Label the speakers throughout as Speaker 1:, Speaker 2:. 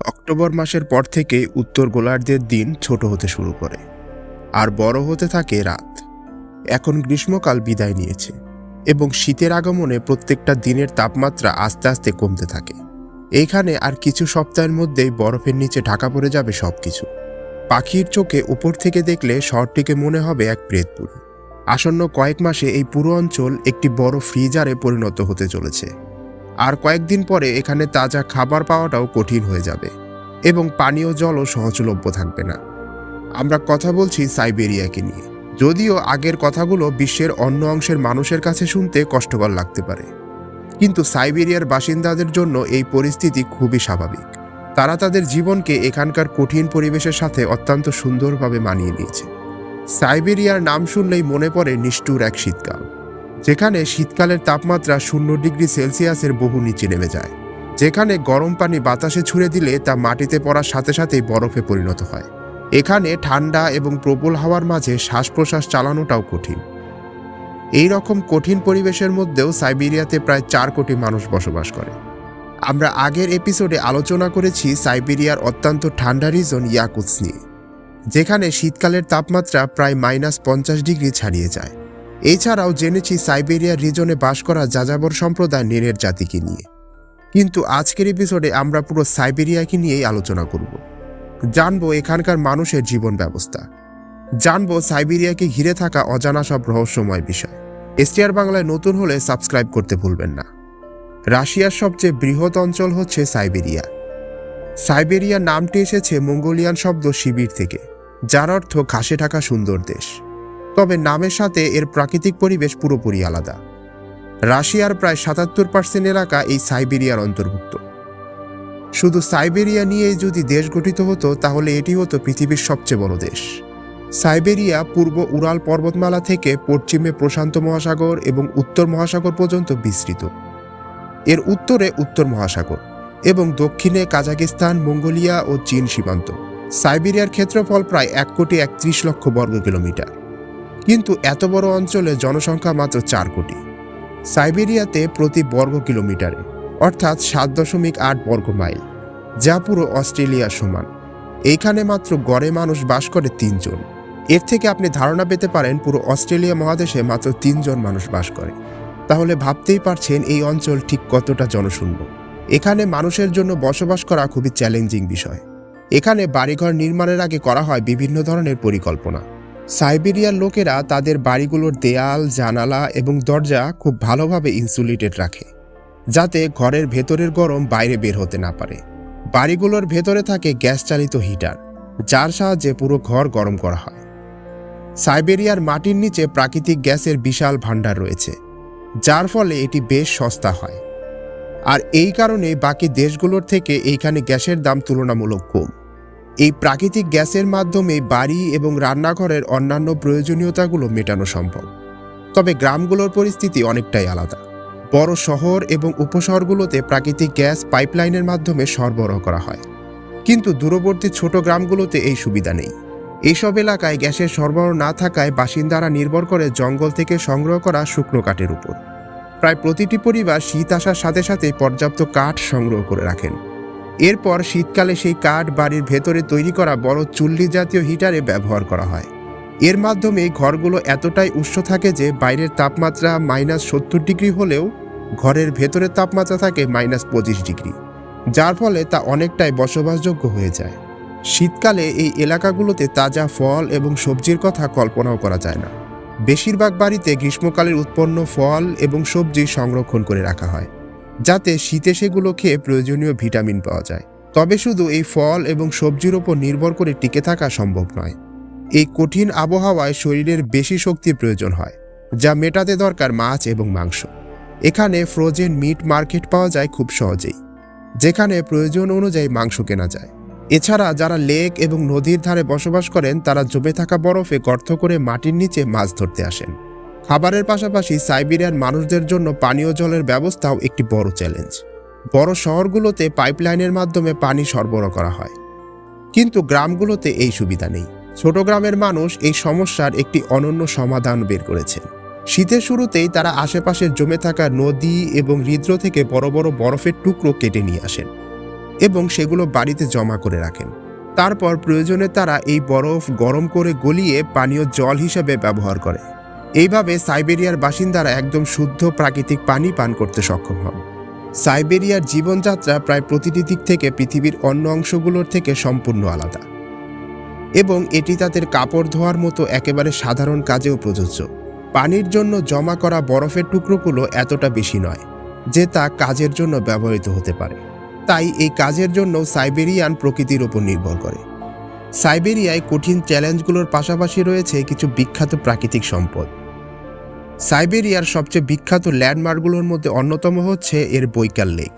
Speaker 1: October মাসের পর থেকে উত্তর গোলার্ধের দিন ছোট হতে শুরু করে, আর বড় হতে থাকে রাত। এখন গ্রীষ্মকাল বিদায় নিয়েছে, এবং শীতের আগমনে প্রত্যেকটা দিনের তাপমাত্রা আস্তে আস্তে কমতে থাকে। এইখানে আর কিছু সপ্তাহের মধ্যেই বরফের নিচে ঢাকা পড়ে যাবে সবকিছু। পাখির চোখে উপর থেকে দেখলে শহরটিকে মনে হবে এক প্রেতপুরী। আসন্ন কয়েক মাসে এই পুরো অঞ্চল একটি বড় ফ্রিজারে পরিণত হতে চলেছে। কয়েকদিন পরে এখানে তাজা খাবার পাওয়াটাও কঠিন হয়ে যাবে এবং পানীয় জলও সহজলভ্য থাকবে না। আমরা কথা বলছি সাইবেরিয়াকে নিয়ে। যদিও আগের কথাগুলো বিশ্বের অন্য অংশের মানুষের কাছে শুনতে কষ্টকর লাগতে পারে। কিন্তু সাইবেরিয়ার বাসিন্দাদের জন্য এই পরিস্থিতি খুবই স্বাভাবিক। তারা তাদের জীবনকে এখানকার কঠিন পরিবেশের সাথে অত্যন্ত সুন্দরভাবে মানিয়ে নিয়েছে। সাইবেরিয়ার নাম শুনলেই মনে পড়ে নিষ্ঠুর এক শীতকাল। যেখানে শীতকালের তাপমাত্রা শূন্য ডিগ্রি সেলসিয়াসের বহু নিচে নেমে যায়। যেখানে গরম পানি বাতাসে ছুঁড়ে দিলে তা মাটিতে পড়ার সাথে সাথেই বরফে পরিণত হয়। এখানে ঠান্ডা এবং প্রবল হাওয়ার মাঝে শ্বাস প্রশ্বাস চালানোটাও কঠিন। এই রকম কঠিন পরিবেশের মধ্যেও সাইবেরিয়াতে প্রায় চার কোটি মানুষ বসবাস করে। আমরা আগের এপিসোডে আলোচনা করেছি সাইবেরিয়ার অত্যন্ত ঠান্ডা রিজন ইয়াকুৎস নিয়ে, যেখানে শীতকালের তাপমাত্রা প্রায় মাইনাস পঞ্চাশ ডিগ্রি ছাড়িয়ে যায়। এছাড়াও জেনেছি সাইবেরিয়ার রিজনে বাস করা যাযাবর সম্প্রদায় নেরের জাতিকে নিয়ে। কিন্তু আজকের এপিসোডে আমরা পুরো সাইবেরিয়াকে নিয়েই আলোচনা করব। জানব এখানকার মানুষের জীবন ব্যবস্থা। জানব সাইবেরিয়াকে ঘিরে থাকা অজানা সব রহস্যময় বিষয়। এসটিআর বাংলায় নতুন হলে সাবস্ক্রাইব করতে ভুলবেন না। রাশিয়ার সবচেয়ে বৃহৎ অঞ্চল হচ্ছে সাইবেরিয়া। সাইবেরিয়া নামটি এসেছে মঙ্গোলিয়ান শব্দ শিবির থেকে, যার অর্থ ঘাসে ঢাকা সুন্দর দেশ। তবে নামের সাথে এর প্রাকৃতিক পরিবেশ পুরোপুরি আলাদা। রাশিয়ার প্রায় সাতাত্তর পার্সেন্ট এলাকা এই সাইবেরিয়ার অন্তর্ভুক্ত। শুধু সাইবেরিয়া নিয়েই যদি দেশ গঠিত হতো, তাহলে এটি হতো পৃথিবীর সবচেয়ে বড় দেশ। সাইবেরিয়া পূর্ব উরাল পর্বতমালা থেকে পশ্চিমে প্রশান্ত মহাসাগর এবং উত্তর মহাসাগর পর্যন্ত বিস্তৃত। এর উত্তরে উত্তর মহাসাগর এবং দক্ষিণে কাজাকিস্তান, মঙ্গোলিয়া ও চীন সীমান্ত। সাইবেরিয়ার ক্ষেত্রফল প্রায় এক কোটি একত্রিশ লক্ষ বর্গ কিলোমিটার কিন্তু এত বড় অঞ্চলে জনসংখ্যা মাত্র চার কোটি। সাইবেরিয়াতে প্রতি বর্গ কিলোমিটারে, অর্থাৎ সাত দশমিক আট বর্গ মাইল, যা পুরো অস্ট্রেলিয়ার সমান। এইখানে মাত্র গড়ে মানুষ বাস করে তিনজন। এর থেকে আপনি ধারণা পেতে পারেন পুরো অস্ট্রেলিয়া মহাদেশে মাত্র তিনজন মানুষ বাস করে। তাহলে ভাবতেই পারছেন এই অঞ্চল ঠিক কতটা জনশূন্য। এখানে মানুষের জন্য বসবাস করা খুবই চ্যালেঞ্জিং বিষয়। এখানে বাড়িঘর নির্মাণের আগে করা হয় বিভিন্ন ধরনের পরিকল্পনা। সাইবেরিয়ার লোকেরা তাদের বাড়িগুলোর দেয়াল, জানালা এবং দরজা খুব ভালোভাবে ইনসুলেটেড রাখে, যাতে ঘরের ভেতরের গরম বাইরে বের হতে না পারে। বাড়িগুলোর ভেতরে থাকে গ্যাস চালিত হিটার, যার সাহায্যে পুরো ঘর গরম করা হয়। সাইবেরিয়ার মাটির নিচে প্রাকৃতিক গ্যাসের বিশাল ভাণ্ডার রয়েছে, যার ফলে এটি বেশ সস্তা হয়। আর এই কারণে বাকি দেশগুলোর থেকে এইখানে গ্যাসের দাম তুলনামূলক কম। এই প্রাকৃতিক গ্যাসের মাধ্যমে বাড়ি এবং রান্নাঘরের অন্যান্য প্রয়োজনীয়তাগুলো মেটানো সম্ভব। তবে গ্রামগুলোর পরিস্থিতি অনেকটাই আলাদা। বড় শহর এবং উপশহরগুলোতে প্রাকৃতিক গ্যাস পাইপলাইনের মাধ্যমে সরবরাহ করা হয়। কিন্তু দূরবর্তী ছোট গ্রামগুলোতে এই সুবিধা নেই। এইসব এলাকায় গ্যাসের সরবরাহ না থাকায় বাসিন্দারা নির্ভর করে জঙ্গল থেকে সংগ্রহ করা শুকনো কাঠের উপর। প্রায় প্রতিটি পরিবার শীত আসার সাথে সাথে পর্যাপ্ত কাঠ সংগ্রহ করে রাখেন। এরপর শীতকালে সেই কাঠ বাড়ির ভেতরে তৈরি করা বড় চুল্লি জাতীয় হিটারে ব্যবহার করা হয়। এর মাধ্যমে ঘরগুলো এতটাই উষ্ণ থাকে যে বাইরের তাপমাত্রা মাইনাস সত্তর ডিগ্রি হলেও ঘরের ভেতরের তাপমাত্রা থাকে মাইনাস পঁচিশ ডিগ্রি, যার ফলে তা অনেকটাই বসবাসযোগ্য হয়ে যায়। শীতকালে এই এলাকাগুলোতে তাজা ফল এবং সবজির কথা কল্পনাও করা যায় না। বেশিরভাগ বাড়িতে গ্রীষ্মকালের উৎপন্ন ফল এবং সবজি সংরক্ষণ করে রাখা হয়। যাতে শীতে সেগুলো খেয়ে প্রয়োজনীয় ভিটামিন পাওয়া যায়। তবে শুধু এই ফল এবং সবজির ওপর নির্ভর করে টিকে থাকা সম্ভব নয়। এই কঠিন আবহাওয়ায় শরীরের বেশি শক্তির প্রয়োজন হয়, যা মেটাতে দরকার মাছ এবং মাংস। এখানে ফ্রোজেন মিট মার্কেট পাওয়া যায় খুব সহজেই, যেখানে প্রয়োজন অনুযায়ী মাংস কেনা যায়। এছাড়া যারা লেক এবং নদীর ধারে বসবাস করেন, তারা জমে থাকা বরফে গর্ত করে মাটির নিচে মাছ ধরতে আসেন। খাবারের পাশাপাশি সাইবেরিয়ার মানুষদের জন্য পানীয় জলের ব্যবস্থাও একটি বড় চ্যালেঞ্জ। বড় শহরগুলোতে পাইপলাইনের মাধ্যমে পানি সরবরাহ করা হয়। কিন্তু গ্রামগুলোতে এই সুবিধা নেই। ছোট গ্রামের মানুষ এই সমস্যার একটি অনন্য সমাধান বের করেছেন। শীতের শুরুতেই তারা আশেপাশের জমে থাকা নদী এবং হৃদ্র থেকে বড় বড় বরফের টুকরো কেটে নিয়ে আসেন এবং সেগুলো বাড়িতে জমা করে রাখেন। তারপর প্রয়োজনে তারা এই বরফ গরম করে গলিয়ে পানীয় জল হিসেবে ব্যবহার করে এইভাবে সাইবেরিয়ার বাসিন্দারা একদম শুদ্ধ প্রাকৃতিক পানি পান করতে সক্ষম হন। সাইবেরিয়ার জীবনযাত্রা প্রায় প্রতিটি দিক থেকে পৃথিবীর অন্য অংশগুলোর থেকে সম্পূর্ণ আলাদা। এবং এটি তাদের কাপড় ধোয়ার মতো একেবারে সাধারণ কাজেও প্রযোজ্য। পানির জন্য জমা করা বরফের টুকরোগুলো এতটা বেশি নয়, যে তা কাজের জন্য ব্যবহৃত হতে পারে। তাই এই কাজের জন্য সাইবেরিয়ান প্রকৃতির উপর নির্ভর করে। সাইবেরিয়ায় কঠিন চ্যালেঞ্জগুলোর পাশাপাশি রয়েছে কিছু বিখ্যাত প্রাকৃতিক সম্পদ। সাইবেরিয়ার সবচেয়ে বিখ্যাত ল্যান্ডমার্কগুলোর মধ্যে অন্যতম হচ্ছে এর বৈকাল লেক,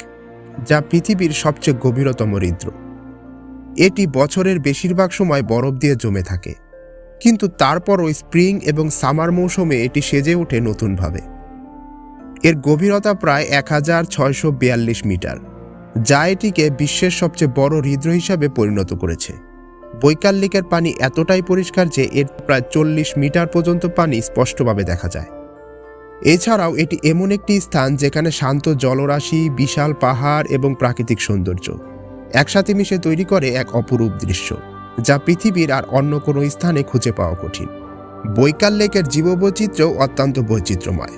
Speaker 1: যা পৃথিবীর সবচেয়ে গভীরতম হৃদ্র এটি বছরের বেশিরভাগ সময় বরফ দিয়ে জমে থাকে, কিন্তু তারপরও স্প্রিং এবং সামার মৌসুমে এটি সেজে ওঠে নতুনভাবে। এর গভীরতা প্রায় এক হাজার ছয়শো বিয়াল্লিশ মিটার, যা এটিকে বিশ্বের সবচেয়ে বড় হৃদ্র হিসাবে পরিণত করেছে। বৈকাল লেকের পানি এতটাই পরিষ্কার যে এর প্রায় চল্লিশ মিটার পর্যন্ত পানি স্পষ্টভাবে দেখা যায়। এছাড়াও এটি এমন একটি স্থান যেখানে শান্ত জলরাশি, বিশাল পাহাড় এবং প্রাকৃতিক সৌন্দর্য। একসাথে মিশে তৈরি করে এক অপরূপ দৃশ্য, যা পৃথিবীর আর অন্য কোনো স্থানে খুঁজে পাওয়া কঠিন। বৈকাল লেকের জীববৈচিত্র্যও অত্যন্ত বৈচিত্র্যময়।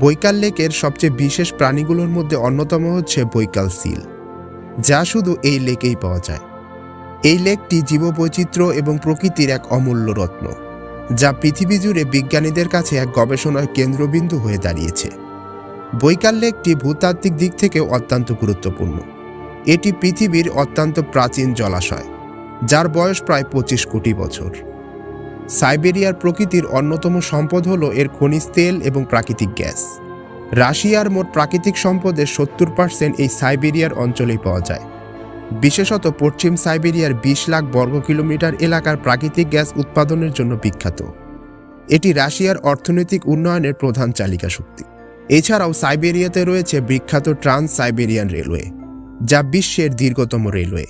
Speaker 1: বৈকাল লেকের সবচেয়ে বিশেষ প্রাণীগুলোর মধ্যে অন্যতম হচ্ছে বৈকাল সিল, যা শুধু এই লেকেই পাওয়া যায়। এই লেকটি জীববৈচিত্র্য এবং প্রকৃতির এক অমূল্য রত্ন। যা পৃথিবী জুড়ে বিজ্ঞানীদের কাছে এক গবেষণার কেন্দ্রবিন্দু হয়ে দাঁড়িয়েছে। বৈকাল লেকটি ভূতাত্ত্বিক দিক থেকে অত্যন্ত গুরুত্বপূর্ণ। এটি পৃথিবীর অত্যন্ত প্রাচীন জলাশয়, যার বয়স প্রায় পঁচিশ কোটি বছর। সাইবেরিয়ার প্রকৃতির অন্যতম সম্পদ হল এর খনিজ তেল এবং প্রাকৃতিক গ্যাস। রাশিয়ার মোট প্রাকৃতিক সম্পদের সত্তর পার্সেন্ট এই সাইবেরিয়ার অঞ্চলেই পাওয়া যায়। বিশেষত পশ্চিম সাইবেরিয়ার বিশ লাখ বর্গ কিলোমিটার এলাকার প্রাকৃতিক গ্যাস উৎপাদনের জন্য বিখ্যাত। এটি রাশিয়ার অর্থনৈতিক উন্নয়নের প্রধান চালিকা শক্তি। এছাড়াও সাইবেরিয়াতে রয়েছে বিখ্যাত ট্রান্স সাইবেরিয়ান রেলওয়ে, যা বিশ্বের দীর্ঘতম রেলওয়ে।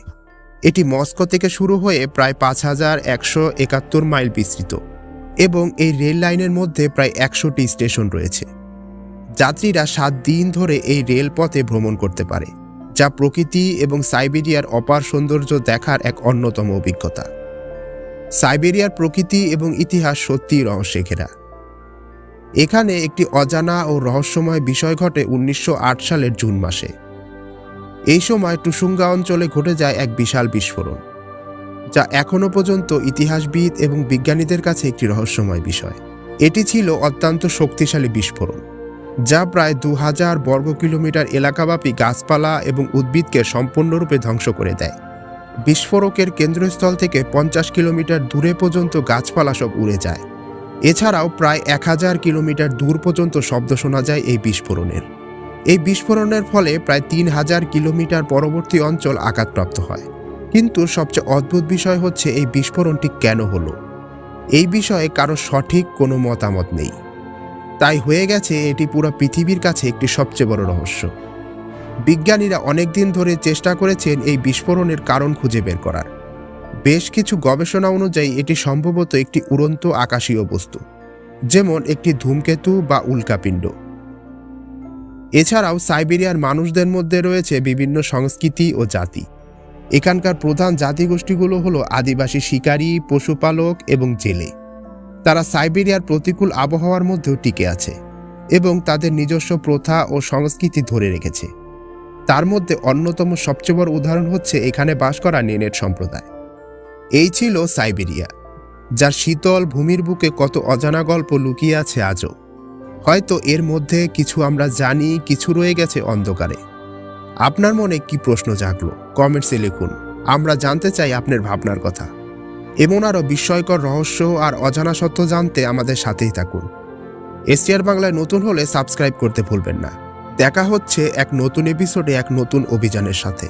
Speaker 1: এটি মস্কো থেকে শুরু হয়ে প্রায় পাঁচ হাজার একশো একাত্তর মাইল বিস্তৃত এবং এই রেল লাইনের মধ্যে প্রায় একশোটি স্টেশন রয়েছে। যাত্রীরা সাত দিন ধরে এই রেলপথে ভ্রমণ করতে পারে। যা প্রকৃতি এবং সাইবেরিয়ার অপার সৌন্দর্য দেখার এক অন্যতম অভিজ্ঞতা। সাইবেরিয়ার প্রকৃতি এবং ইতিহাস সত্যিই রহস্যে ঘেরা এখানে একটি অজানা ও রহস্যময় বিষয় ঘটে উনিশশো আট সালের জুন মাসে। এই সময় টুসুঙ্গা অঞ্চলে ঘটে যায় এক বিশাল বিস্ফোরণ, যা এখনও পর্যন্ত ইতিহাসবিদ এবং বিজ্ঞানীদের কাছে একটি রহস্যময় বিষয়। এটি ছিল অত্যন্ত শক্তিশালী বিস্ফোরণ। যা প্রায় দু হাজার বর্গ কিলোমিটার এলাকাব্যাপী গাছপালা এবং উদ্ভিদকে সম্পূর্ণরূপে ধ্বংস করে দেয়। বিস্ফোরকের কেন্দ্রস্থল থেকে পঞ্চাশ কিলোমিটার দূরে পর্যন্ত গাছপালা সব উড়ে যায়। এছাড়াও প্রায় এক হাজার কিলোমিটার দূর পর্যন্ত শব্দ শোনা যায় এই বিস্ফোরণের। এই বিস্ফোরণের ফলে প্রায় তিন হাজার কিলোমিটার পরবর্তী অঞ্চল আঘাতপ্রাপ্ত হয়। কিন্তু সবচেয়ে অদ্ভুত বিষয় হচ্ছে এই বিস্ফোরণটি কেন হলো? এই বিষয়ে কারও সঠিক কোনো মতামত নেই। তাই হয়ে গেছে এটি পুরো পৃথিবীর কাছে একটি সবচেয়ে বড় রহস্য। বিজ্ঞানীরা অনেক দিন ধরে চেষ্টা করেছেন এই বিস্ফোরণের কারণ খুঁজে বের করার। বেশ কিছু গবেষণা অনুযায়ী এটি সম্ভবত একটি উড়ন্ত আকাশীয় বস্তু, যেমন একটি ধূমকেতু বা উল্কাপিণ্ড। এছাড়াও সাইবেরিয়ার মানুষদের মধ্যে রয়েছে বিভিন্ন সংস্কৃতি ও জাতি। এখানকার প্রধান জাতিগোষ্ঠীগুলো হলো আদিবাসী শিকারী, পশুপালক এবং জেলে। তারা সাইবেরিয়ার প্রতিকূল আবহাওয়ার মধ্যেও টিকে আছে এবং তাদের নিজস্ব প্রথা ও সংস্কৃতি ধরে রেখেছে। তার মধ্যে অন্যতম সবচেয়ে বড় উদাহরণ হচ্ছে এখানে বাস করা নেনেট সম্প্রদায়। এই ছিল সাইবেরিয়া, যার শীতল ভূমির বুকে কত অজানা গল্প লুকিয়ে আছে আজও। হয়তো এর মধ্যে কিছু আমরা জানি, কিছু রয়ে গেছে অন্ধকারে। আপনার মনে কি প্রশ্ন জাগলো? কমেন্টসে লিখুন। আমরা জানতে চাই আপনার ভাবনার কথা। এমন আরও বিস্ময়কর রহস্য আর অজানা সত্য জানতে আমাদের সাথেই থাকুন। এসটিআর বাংলায় নতুন হলে সাবস্ক্রাইব করতে ভুলবেন না। দেখা হচ্ছে এক নতুন এপিসোডে এক নতুন অভিযানের সাথে।